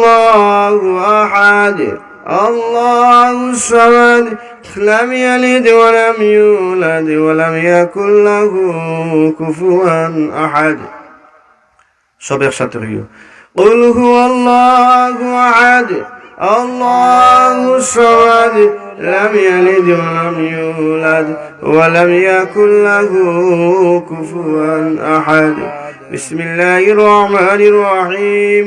الله أحد الله الصمد لم يلد ولم يولد ولم يكن له كفوا أحد সব একসাথে হইও قل هو الله أحد الله الصمد لم يلد ولم يولد ولم يكن له كفوا أحد بسم الله الرحمن الرحيم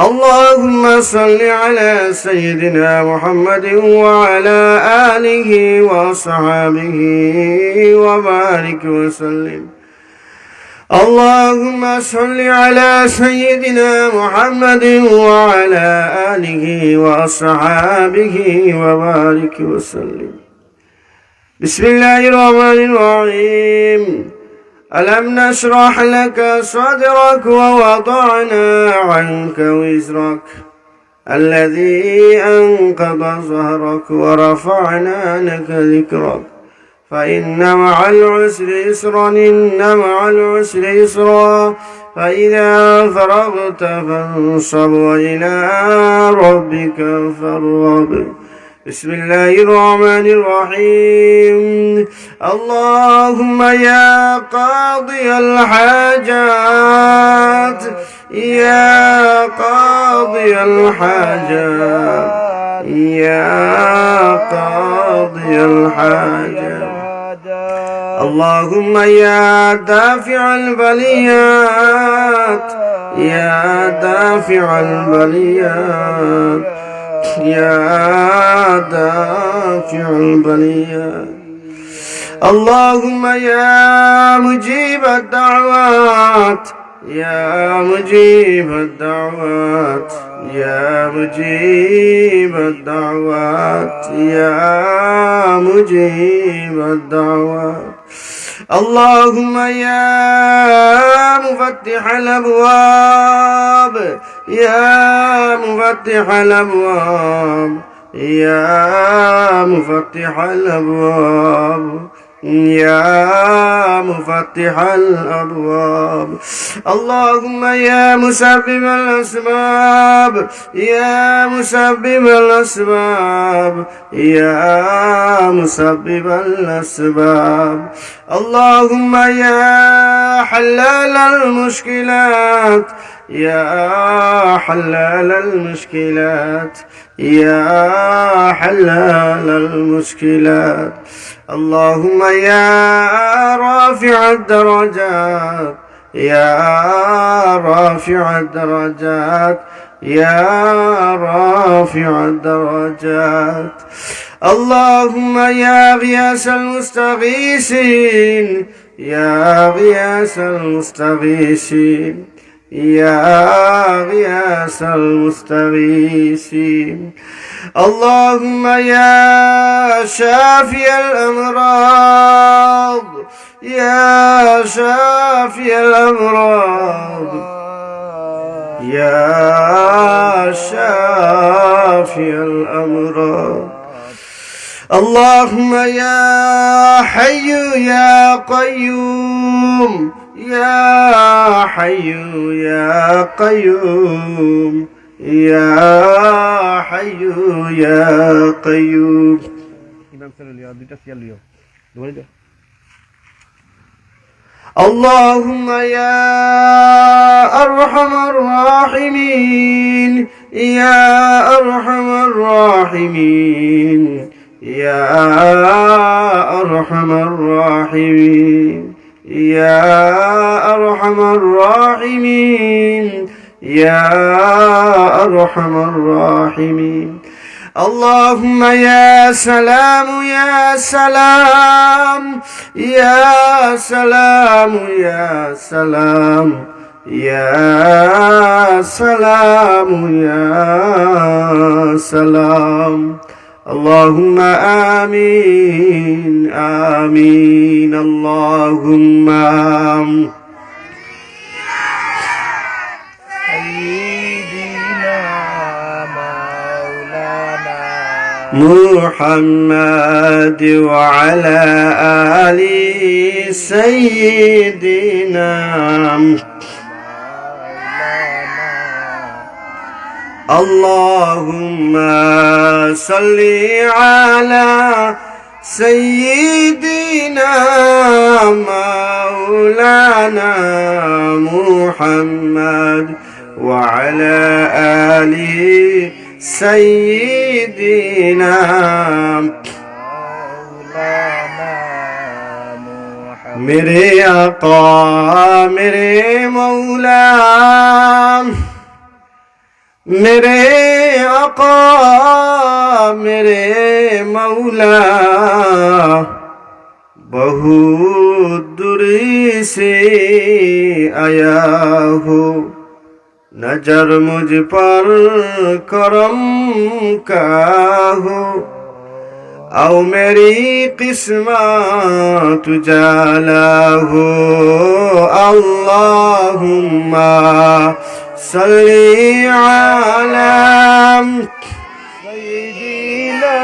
اللهم صل على سيدنا محمد وعلى آله وصحابه وبارك وسلم. اللهم صل على سيدنا محمد وعلى آله وأصحابه وبارك وسلم. بسم الله الرحمن الرحيم. ألم نشرح لك صدرك ووضعنا عنك وزرك الذي أنقض ظهرك ورفعنا لك ذكرك فإن مع العسر يسرا إن مع العسر يسرا. فإذا فرغت فانصب وإلى ربك فارغب. بسم الله الرحمن الرحيم. اللهم يا قاضي الحاجات يا قاضي الحاجات يا قاضي الحاجات. اللهم يا دافع البليات يا دافع البليات. يا دافع البليات اللهم يا مجيب الدعوات يا مجيب الدعوات يا مجيب الدعوات يا مجيب الدعوات. اللهم يا مفتح الأبواب يا مفتح الأبواب يا مفتح الأبواب يا مفتح الأبواب. اللهم يا مسبب الأسباب يا مسبب الأسباب يا مسبب الأسباب. اللهم يا حلال المشكلات يا حلال المشكلات يا حلال المشكلات. اللهم يا رافع الدرجات يا رافع الدرجات يا رافع الدرجات. اللهم يا غياس المستغيثين يا غياس المستغيثين. يا غياس المستغيثين. اللهم يا شافي الأمراض يا شافي الأمراض يا شافي الأمراض. اللهم يا حي يا قيوم يا حي يا قيوم يا حي يا قيوم. اللهم يا أرحم الراحمين يا أرحم الراحمين يا أرحم الراحمين. يا أرحم الراحمين يا أرحم الراحمين. اللهم يا سلام يا سلام يا سلام يا سلام يا سلام يا سلام. اللهم آمين آمين اللهم آمين محمد وعلى آل سيدنا اللهم صل على سيدنا مولانا محمد وعلى آله سيدنا میرے آقا مري مولانا मेरे आका मेरे मौला बहुत दूरी से आया हो नजर मुझ पर करम का हो आओ मेरी किस्मत जाला हो अल्लाहुम्मा صلي على سيدنا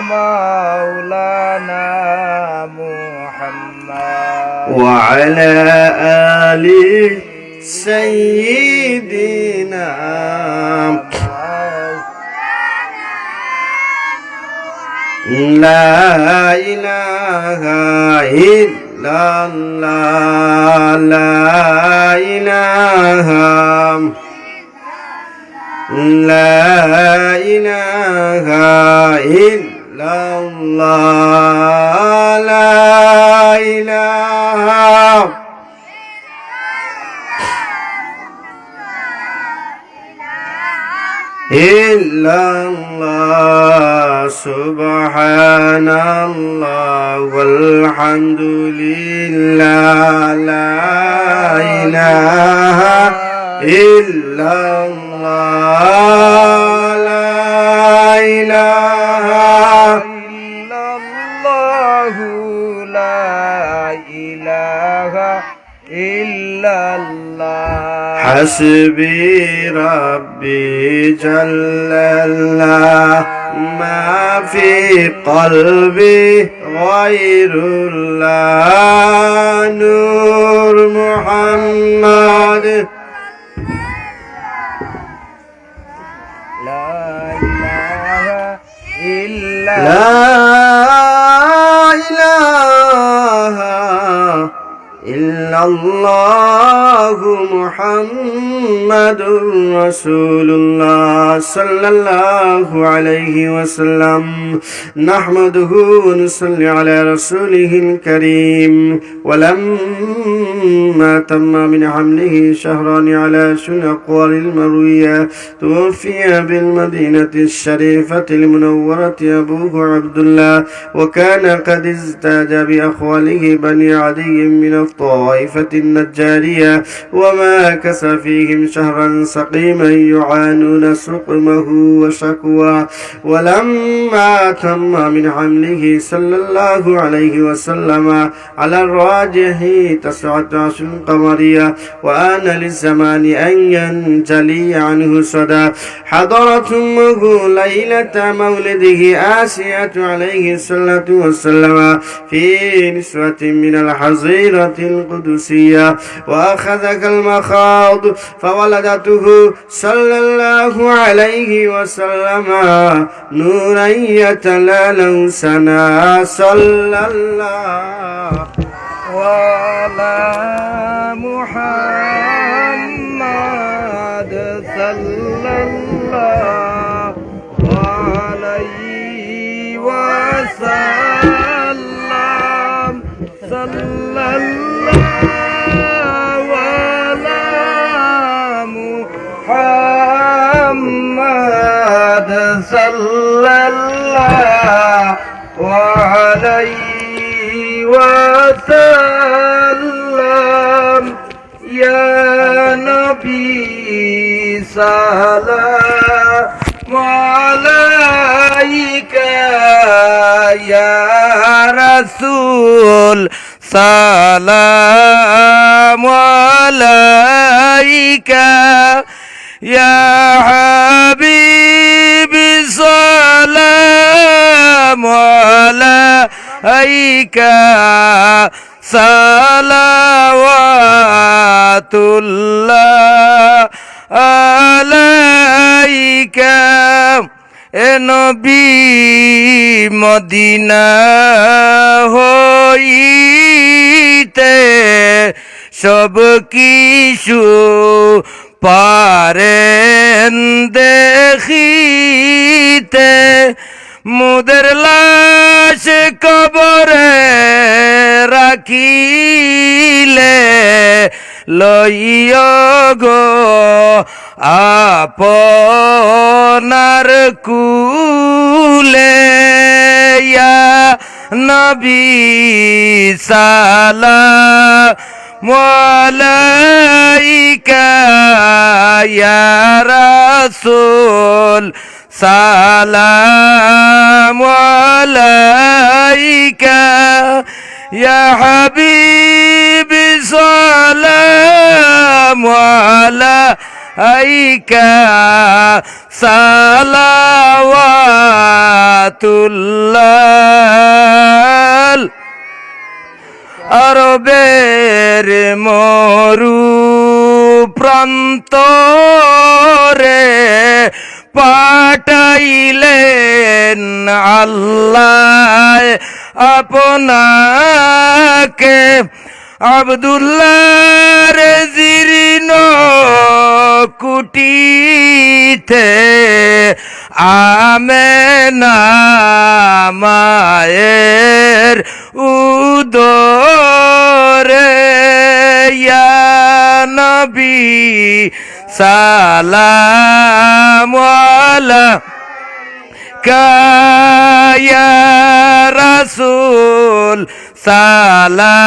مولانا محمد وعلى آل سيدنا لا إله إلا الله لا إله لا إله إلا الله لا إله إلا الله سبحان الله والحمد لله لا إله إلا الله لا إله إلا الله لا إله إلا الله. حسبي ربي جل الله. ما في قلبي غير الله. نور محمد. لا إله إلا الله محمد رسول الله صلى الله عليه وسلم. نحمده ونصلي على رسوله الكريم. ولما تم من حمله شهران على شنقور المروية توفي بالمدينة الشريفة المنورة أبوه عبد الله وكان قد ازداد بأخواله بني عدي من الطائفة النجارية وما كس فيهم شهرا سقيما يعانون سقمه وشكوى. ولما تم من حمله صلى الله عليه وسلم على الراجح تسعة عشر قمرية وآن للزمان أن ينجلي عنه صدى. حضرت أمه ليلة مولده آسية عليه الصلاة والسلام في نسوة من الحظيرة القدسية وأخذك المخاض فولدته صلى الله عليه وسلم نورا يتلالو سنا. صلى الله ولا محمد. صلى الله عليه وسلم. يا ربي سلام عليك يا رسول سلام عليك يا حبيبي سلام عليك صلوات الله عليك এ নবী মদিনা হইতে সব কিছু পারেন দেখিতে মুদের লাশ কবরে রাখিলে লইয় গো আপনার কুলে নবী সালা مولايك يا رسول. سلام عليك يا حبيبي سلام عليك. صلوات الله. আরবের মরু প্রান্তরে পাঠাইলেন আল্লাহ আপনাকে। আবদুল্লাহ জীর্ণ কুটিতে আমেনা মায়ের উদরে নবী সালাম কায়া রাসূল সালাম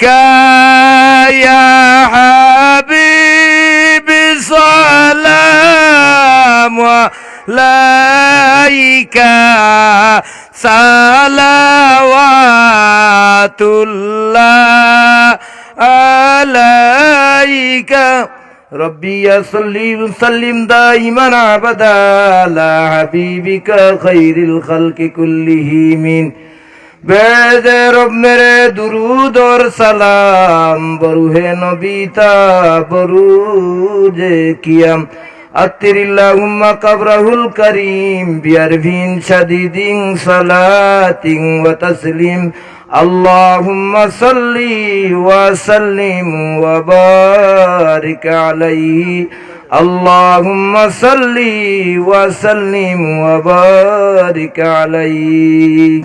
কায়া আলাইকা সালাওয়াতুল্লাহ আলাইকা ربي صلي وسلم دائما ابدا على حبيبك خير الخلق كلهم বেদে রব মেরে দুরুদ ওর সালাম বরুহে নবিতা বরু যে কিয়াম أطر اللهم قبره الكريم بأرف شديد صلاة وتسليم اللهم صل وسلم وبارك عليه اللهم صل وسلم وبارك عليه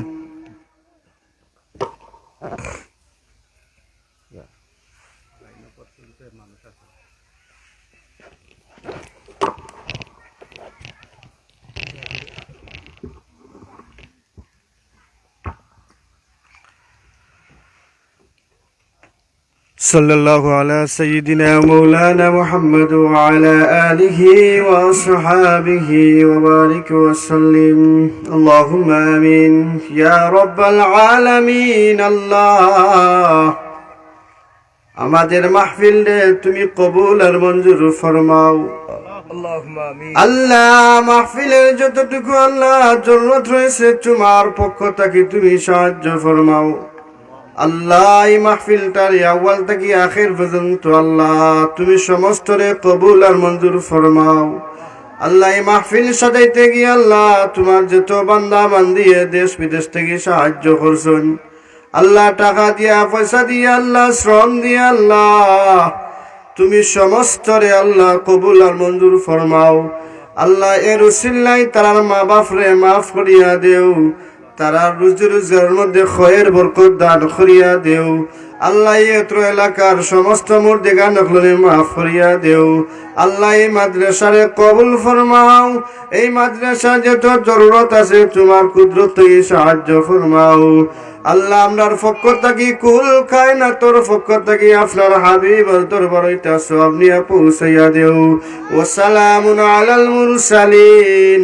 صلى الله على سيدنا مولانا محمد وعلى آله وأصحابه وبارك وسلم اللهم آمين يا رب العالمين الله আমাদের মাহফিলে তুমি কবুল আর মঞ্জুর ফরমাও اللهم آمين আল্লাহ মাহফিলের যতটুকু আল্লাহ জরুরত রয়েছে তোমার পক্ষ থেকে তুমি সাহায্য ফরমাও আল্লাহ মাহফিলটার আউয়াল থেকে আখের পর্যন্ত আল্লাহ, তুমি সমস্ত রে কবুল আর মঞ্জুর ফরমাও। আল্লাহ এই মাহফিল সাজাইতে গিয়ে আল্লাহ, তোমার যত বান্দা বান্দিয়ে দেশ বিদেশ থেকে সাহায্য করছেন। আল্লাহ টাকা দিয়া, পয়সা দিয়ে, আল্লাহ শ্রম দিয়ে, আল্লাহ, তুমি সমস্ত রে আল্লাহ কবুল আর মঞ্জুর ফরমাও। আল্লাহ এর উসিল্লাই তার মা বাপ রে মাফ করিয়া দেও। তারা রুজি রোজগারের মধ্যে খয়ের বরকত দান করিয়া দেও। আল্লাহ এত্র এলাকার সমস্ত মূর্তি গান মাফ করিয়া দেও। আল্লাহ এই মাদ্রাসারে কবুল ফরমাও। এই মাদ্রাসা যত জরুরত আছে তোমার কুদরত সাহায্য ফরমাও। আল্লাহ আমরার পক্ষ থাকি কুল খায় না তোর পক্ষ থাকি আপনার হাবিব তোর বড়ইটা সব নিয়ে পৌঁছাইয়া দেও। ওসালামুন আলাল মুরসালিন।